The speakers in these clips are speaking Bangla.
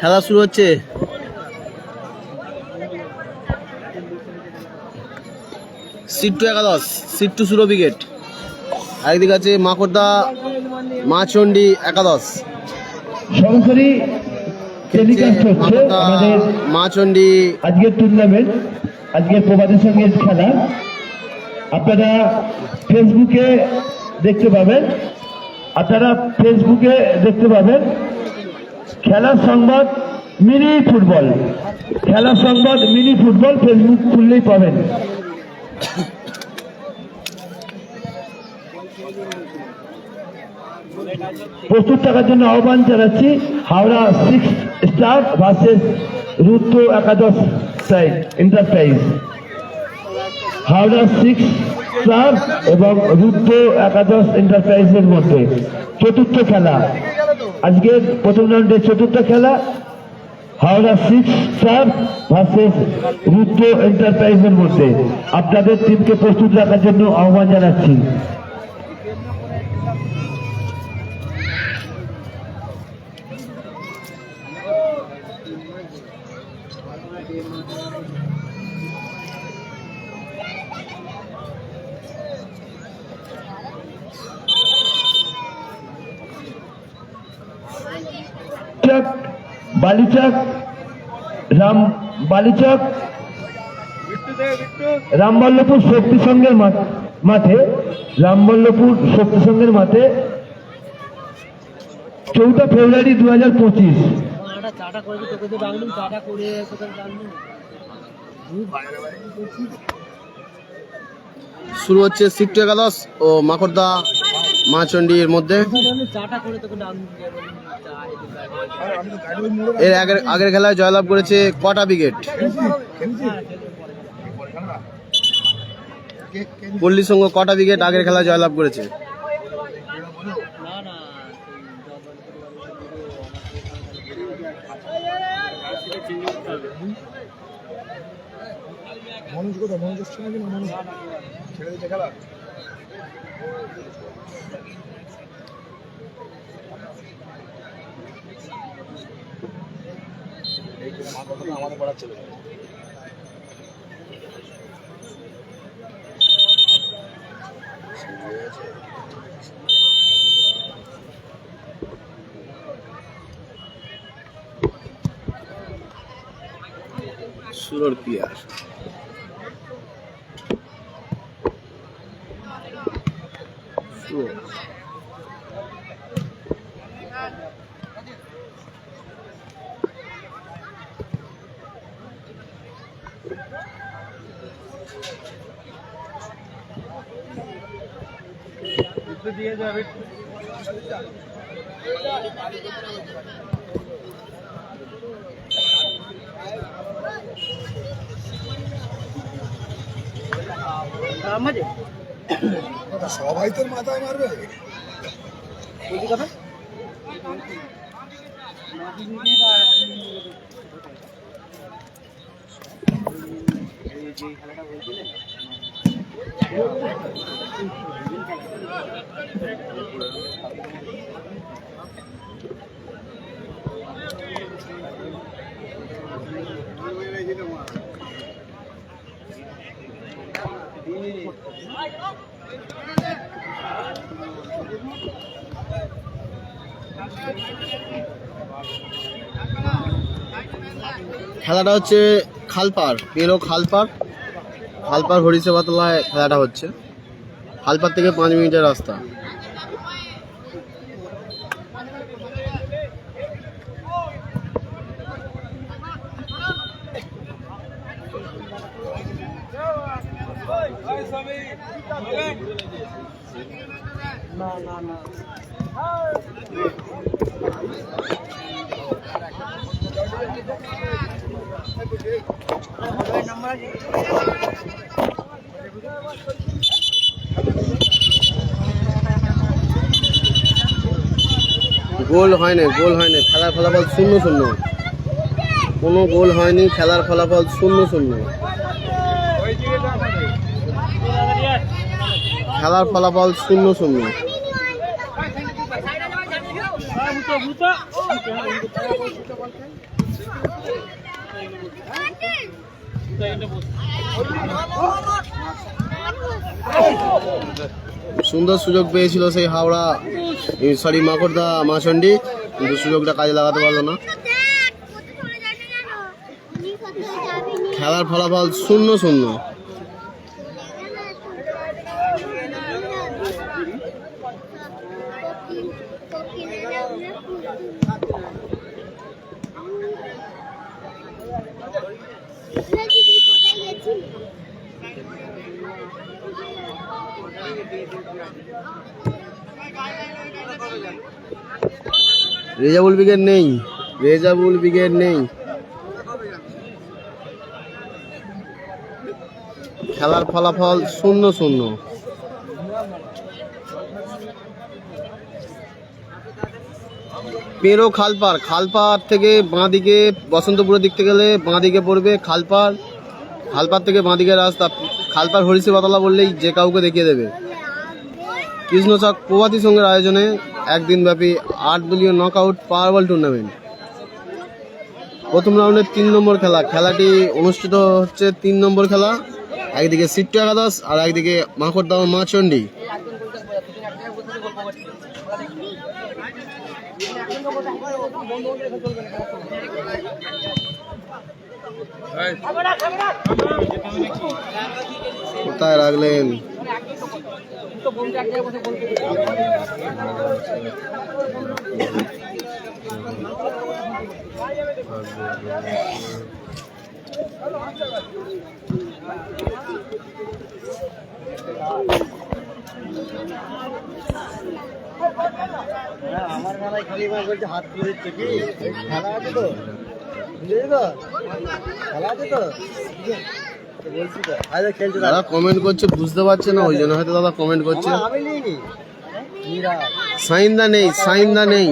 খেলা শুরু হচ্ছে। সিট টু একাদশ সিট্টু সুরো উইকেট একদিকে আছে মাকড়দা মাচন্ডি একাদশ। সরাসরি মাচন্ডি আজকের টুর্নামেন্ট আজকের প্রবাদের সঙ্গে খেলা। আপনারা ফেসবুকে দেখতে পাবেন। আপনারা ফেসবুকে দেখতে পাবেন খেলার সংবাদ মিনি ফুটবল। খেলার সংবাদ মিনি ফুটবল ফেসবুক খুললেই পাবেন। প্রস্তুত থাকার জন্য আহ্বান জানাচ্ছি Howrah six star versus Rudra একাদশ side enterprise Howrah six club এবং রুদ্র একাদশ এন্টারপ্রাইজের মধ্যে। চতুর্থ খেলা। আজকে প্রথম রাউন্ডের চতুর্থ খেলা। Howrah six club versus Rudra এন্টারপ্রাইজের মধ্যে। আপনাদের টিমকে প্রস্তুত রাখার জন্য আহ্বান জানাচ্ছি। বালিচক, রাম বালিচক রামবল্লপুর শক্তি সংঘের মাঠে রামবল্লপুর শক্তি সংঘের মাঠে চৌঠা ফেব্রুয়ারি দু হাজার পঁচিশ। শুরু হচ্ছে সিট্টু একাদশ ও মাকড়দা মাচন্ডির মধ্যে। এর আগের আগের খেলায় জয়লাভ করেছে কটা উইকেট পল্লী সংঘ কটা উইকেট আগের খেলায় জয়লাভ করেছে? মানুষ কোথায়? না মানুষ ছেড়ে দিচ্ছে খেলা? আমাদের পাড়ার ছেলে সুরর পিয়ার। সুরর। কথা সবাই তোর মাথায় মারবে। খেলাটা হচ্ছে খালপার পেরো খালপার খালপার হরিসেবাতলায় খেলাটা হচ্ছে। খালপার থেকে পাঁচ মিনিটের রাস্তা। গোল হয়নি গোল হয়নি। খেলার ফলাফল শূন্য শূন্য। কোনো গোল হয়নি, খেলার ফলাফল শূন্য শূন্য। খেলার ফলাফল শূন্য শূন্য। সুন্দর সুযোগ পেয়েছিল সেই হাওড়া সরি, মাকড়দা মাচন্ডি কিন্তু সুযোগটা কাজে লাগাতে পারল না। খেলার ফলাফল শূন্য শূন্য। রেজাবুল ব্রিগেড নেই, রেজাবুল ব্রিগেড নেই। খেলার ফলাফল শূন্য শূন্য। পেরো খালপার খালপার থেকে বাঁদিকে, বসন্তপুরের দিক থেকে গেলে বাঁদিকে পড়বে খালপার খালপার থেকে বাঁদিকে রাস্তা খালপার হরিষে বাতলা বললেই যে কাউকে দেখিয়ে দেবে। কৃষ্ণচক প্রভাতী সংঘের আয়োজনে একদিন ব্যাপী আট দলীয় নক আউট পাওয়ারবল টুর্নামেন্ট প্রথম রাউন্ডের তিন নম্বর খেলা। খেলাটি অনুষ্ঠিত হচ্ছে তিন নম্বর খেলা। একদিকে সিট্টু একাদশ আর একদিকে মাখরদাম মা চণ্ডী কোথায় রাখলেন? আমার মেলায় খালি বার বলছে, হাত তুলে দিচ্ছে কি? খেলা আছে তো বুঝলি তো? খেলা আছে তো? দাদা। কমেন্ট করছে বুঝতে পারছে না ওই জন্য হয়তো দাদা কমেন্ট করছে। সাইন্দা নেই সাইন্দা নেই।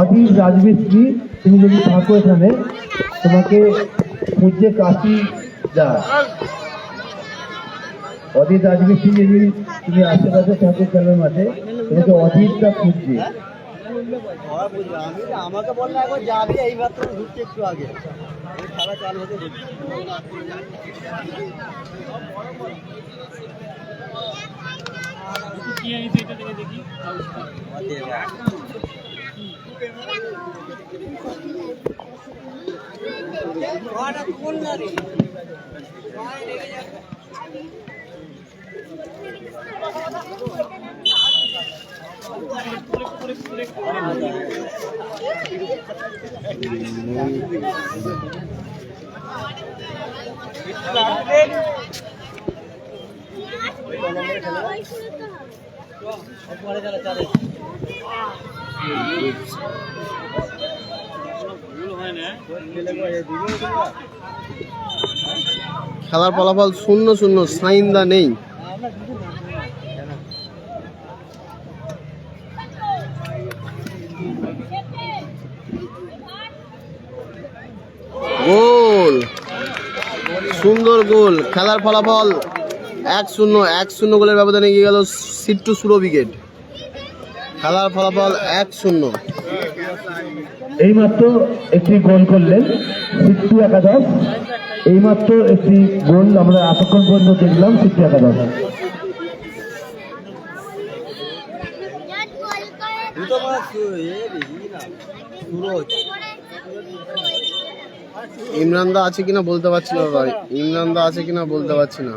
অধীর রাজমিস্ত্রি তুমি যদি থাকো এখানে তোমাকে খুঁজে কাশি যা অধীর রাজমিস্ত্রি যদি তুমি আশেপাশে থাকো খেলার মাঠে তোমাকে অধীরটা খুঁজছে আমি আমাকে বললে একবার যাবি এই মাত্র ঢুকছে একটু আগে। খেলা চালু হতে তোমরা খেলার ফলাফল শূন্য শূন্য সাইন্দা নেই আমরা কিছু না কেন গোল সুন্দর গোল। খেলার ফলাফল এক শূন্য এক শূন্য গোলের ব্যবধানে এগিয়ে গেল সিট্টু সুরো উইকেট খেলার ফলাফল এক শূন্য। এইমাত্র একটি গোল করলেন সিট্টু একাদশ। এইমাত্র একটি গোল আমরা এতক্ষণ পর্যন্ত দেখলাম সিদ্ধু একাদশ। দুটো মাস এ দেখি না সুরজ ইমরান দা আছে কিনা বলতে পারছি না ভাই। ইমরান দা আছে কিনা বলতে পারছি না।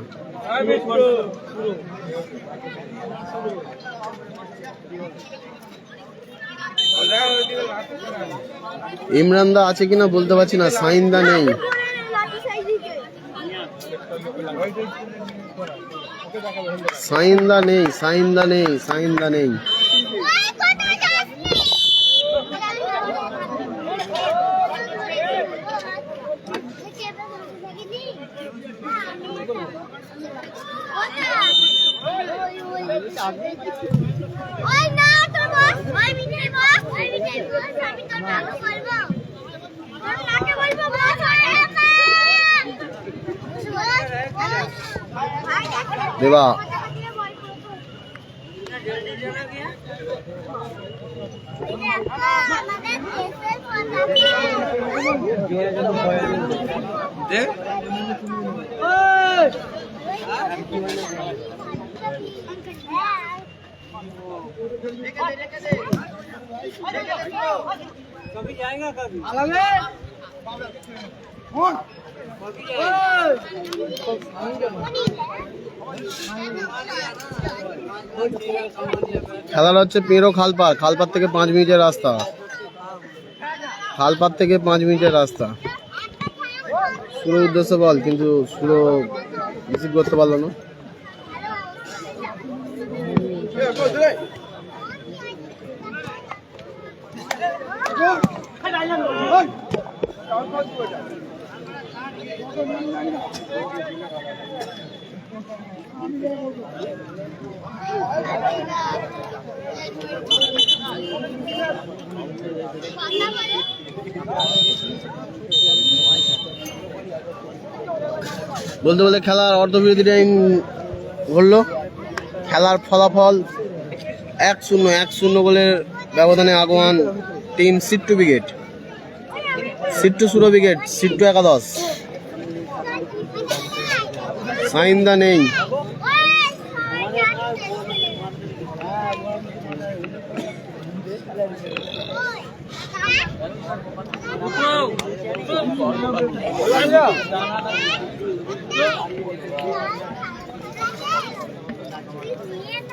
ইমরান দা আছে কিনা বলতে পারছি না সাইন দা নেই। সাইন দা নেই সাইন দা নেই সাইন দা নেই। ওই না তোর বস ওই মিঠাই বস ওই মিঠাই বস আমি তোর ভালো বলব তোর মাকে বলব বস ওরে বস দেবা খেলাটা হচ্ছে পেরো খালপার খালপার থেকে পাঁচ মিনিটের রাস্তা। খালপার থেকে পাঁচ মিনিটের রাস্তা। সুরো উদ্দেশ্য বল কিন্তু সুরো রিসিভ করতে পারল না। বলতে বলতে খেলার অর্ধবিরতি টাইম ঘটলো। খেলার ফলাফল এক শূন্য এক শূন্য গোলের ব্যবধানে আগোয়ান team Sittu brigade Sittu Suro brigade Sittu একাদশ। সাইন্দা নেই ব্যাপারটা হচ্ছে না নামের জন্য হচ্ছে না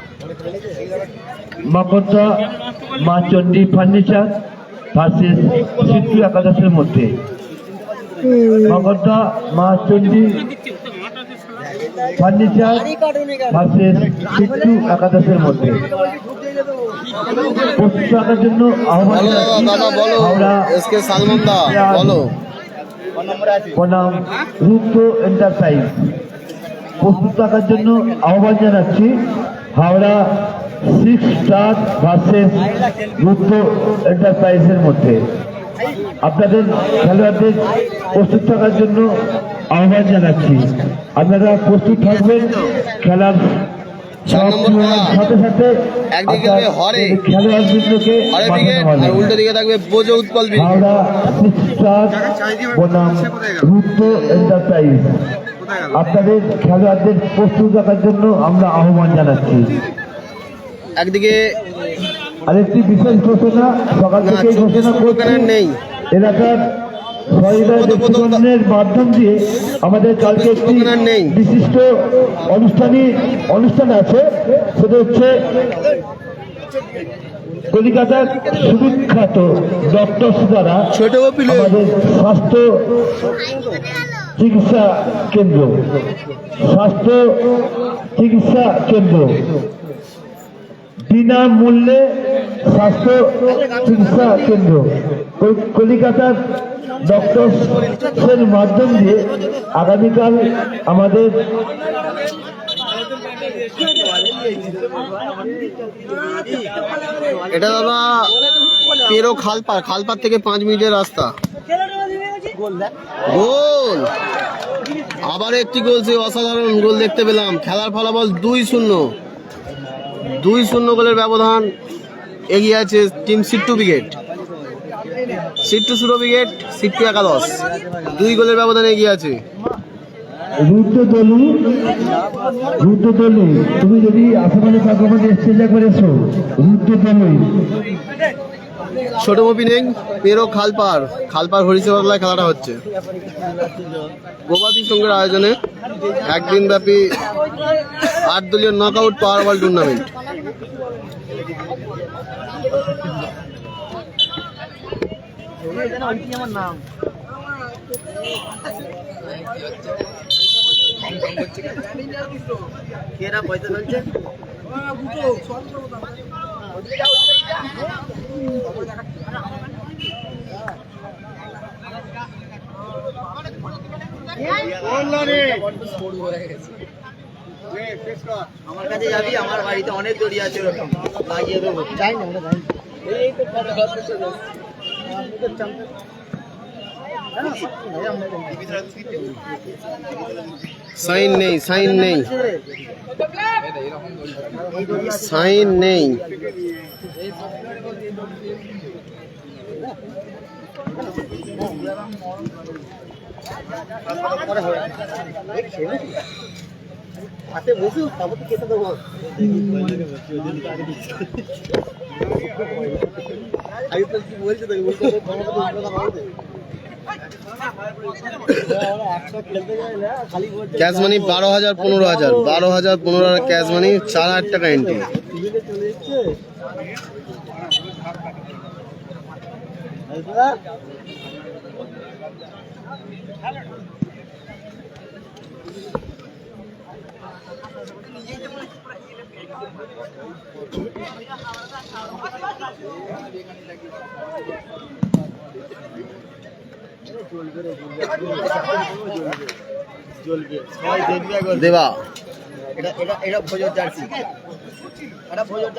মকদ্দা মা চণ্ডী ফার্নিচার ভার্সেস সিদ্ধু একাদশের মধ্যে। মকদ্দা মা চণ্ডী ফার্নিচার ভার্সেস সিদ্ধু একাদশের মধ্যে। প্রস্তুত রাখার জন্য আহ্বান দাদা বলো হাওড়া বনাম রুদ্র এন্টারপ্রাইজ প্রস্তুত রাখার জন্য আহ্বান জানাচ্ছি Howrah six star versus Rudra এন্টারপ্রাইজের মধ্যে আপনাদের খেলোয়াড়দের প্রস্তুত থাকার জন্য আহ্বান জানাচ্ছি আপনারা প্রস্তুত থাকবেন খেলার। সাথে সাথে একদিকে হরে। খেলোয়াড়দেরকে আরে মাঠানো ব্রিগেড হবে। আর উল্টো দিকে থাকবে বোঝো উৎপল ব্রিগেড হাওড়া সিক্সটার বনাম রুদ্র এন্টারপ্রাইজ আপনাদের খেলোয়াড়দের প্রস্তুত রাখার জন্য আমরা আহ্বান জানাচ্ছি একদিকে আরেকটি বিশেষ ঘোষণা সকাল থেকে ঘোষণা করছি নেই। এলাকার মাধ্যম দিয়ে আমাদের কালকে একটি। বিশিষ্ট অনুষ্ঠানী অনুষ্ঠান আছে সেটা হচ্ছে কলিকাতার সুবিখ্যাত ডক্টর দ্বারা আমাদের স্বাস্থ্য চিকিৎসা কেন্দ্র, স্বাস্থ্য চিকিৎসা কেন্দ্র। বিনামূল্যে স্বাস্থ্য চিকিৎসা কেন্দ্র। কল- কলিকাতার ডক্টরসের মাধ্যম দিয়ে আগামীকাল আমাদের এটা দাদা পেরো খালপার থেকে পাঁচ মিনিটের রাস্তা। গোল আবার একটি গোল সে অসাধারণ গোল দেখতে পেলাম। খেলার ফলাফল দুই শূন্য। দুই শূন্য গোলের ব্যবধান এগিয়ে আছে team Sittu brigade Sittu Suro brigade Sittu একাদশ। দুই গোলের ব্যবধান এগিয়ে আছে। রুদ্রদলু রুদ্রদলু তুমি যদি আশেপাশে থাকো আমাদের স্টেজে একবার এসো রুদ্রদলু ছোট মপি নেই, পেরো খালপার খালপার হরিষেবাতলায় খেলাটা হচ্ছে। গবাদি সঙ্গের আয়োজনে একদিন ব্যাপী আট দলীয় নকআউট পাওয়ার বল টুর্নামেন্ট কেরা পয়সা ফেলছে আমার কাছে যাবি আমার বাড়িতে অনেক দড়ি আছে ওরকম। সাইন নেই সাইন নেই। সাইন নেই। হাতে বসু তারপর খেতে দেবো তো কি বলছি। তোকে বলতে ক্যাশ মানি বারো হাজার পনেরো হাজার বারো হাজার পনেরো হাজার ক্যাশ মানি চার হাজার টাকা এন্ট্রি দেবা। এটা এটা এটা ভোজর জার্সি এটা ভোজর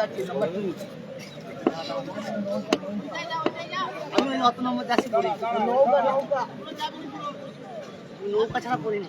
আমি অত নম্বর জার্সি পরি নৌকা ছাড়া পরি না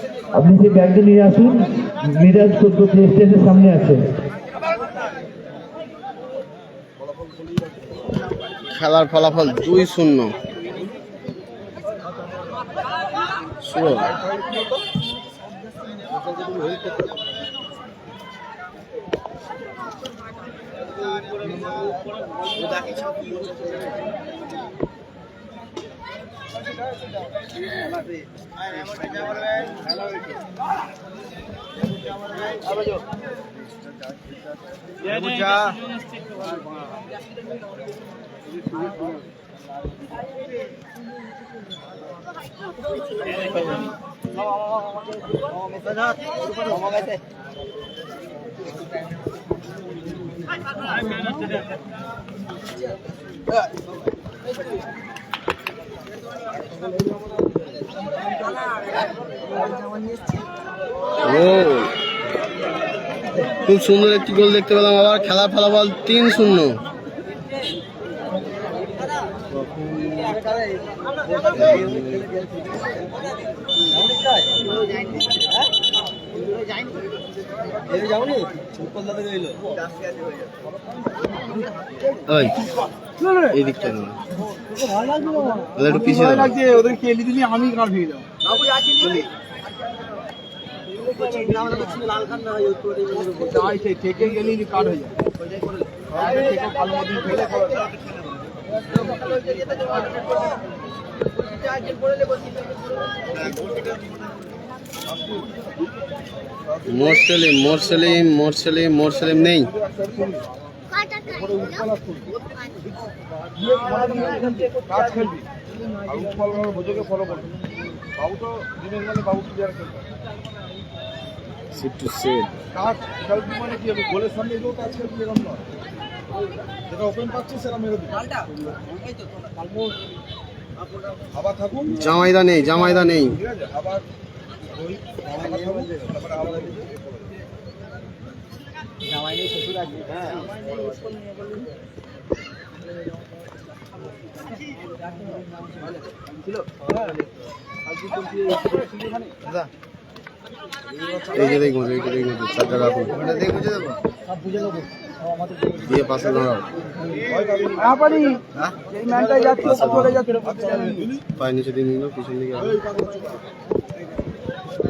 আপনি সেই ব্যাগটা নিয়ে আসুন মিরাজ খোঁজ করছে সামনে আছে। খেলার ফলাফল দুই শূন্য। শুরু ও খুব সুন্দর একটি গোল দেখতে পেলাম আবার খেলার ফলাফল তিন শূন্য। যাওনি? ওই এই দিকটা না। ওদের আমি কার ভেঙে যাব বাবু ভালো মতন মোরসেলিম মোরসেলিম মোরসেলিম মোরসেলিম নেই। কাজ খেলবি আর উৎপল বোঝোকে ফলো করবি বাবু তো দিনের মানে বাবু প্লেয়ার খেলবে সিট টু সেট কাজ খেলবি মানে কি হবে গোলের সামনে গিয়েও কাজ খেলবি এরকম নয় যেটা ওপেন পাচ্ছিস সেটা মেরে দিবি আবার থাকুন জামাইদা নেই জামাইদা নেই। ঠিক আছে আবার জামাই নেই শ্বশুর আছে হ্যাঁ এই যে দেখুন এই যে দেখুন চারটা রাখুন সব বুঝে নেব দিয়ে পাশে দাঁড়াও। এই ম্যানটাই যাচ্ছে পায়ে নিচে দিয়ে নিল পিছন দিকে।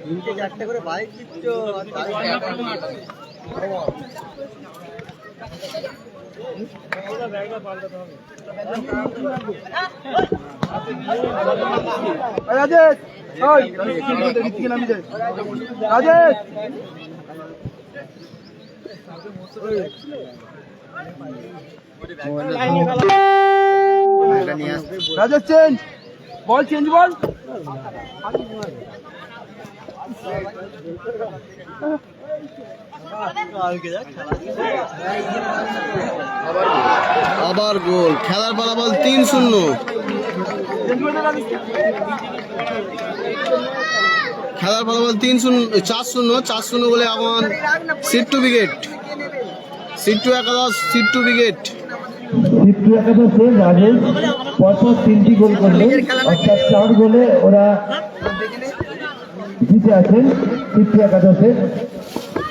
তিনটে চারটে করে বাইক দিচ্ছ Rajesh Rajesh. Rajesh change. Ball change ball. আবার গোল। খেলার ফলাফল তিন শূন্য। খেলার ফলাফল তিন শূন্য, চার শূন্য চার শূন্য বলে এখন seat two wicket seat two একাদশ, সিট টু উইকেট তিনটি গোল ওরা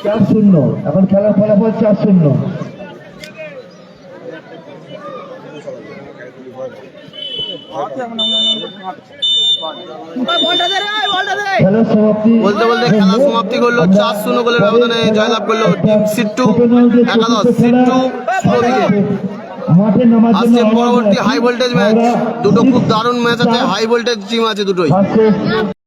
চার শূন্য। এখন খেলার ফলাফল চার শূন্য। বলতে বলতে খেলা সমাপ্তি করল চার শূন্য গোলের ব্যবধানে জয়লাভ করল টিম সিট্টু একাদশ সিট টু উইকেট মাঠে নামার জন্য আসছে আহ্বান পরবর্তী হাই ভোল্টেজ ম্যাচ দুটো খুব দারুণ ম্যাচ আছে হাই ভোল্টেজ টিম আছে দুটোই।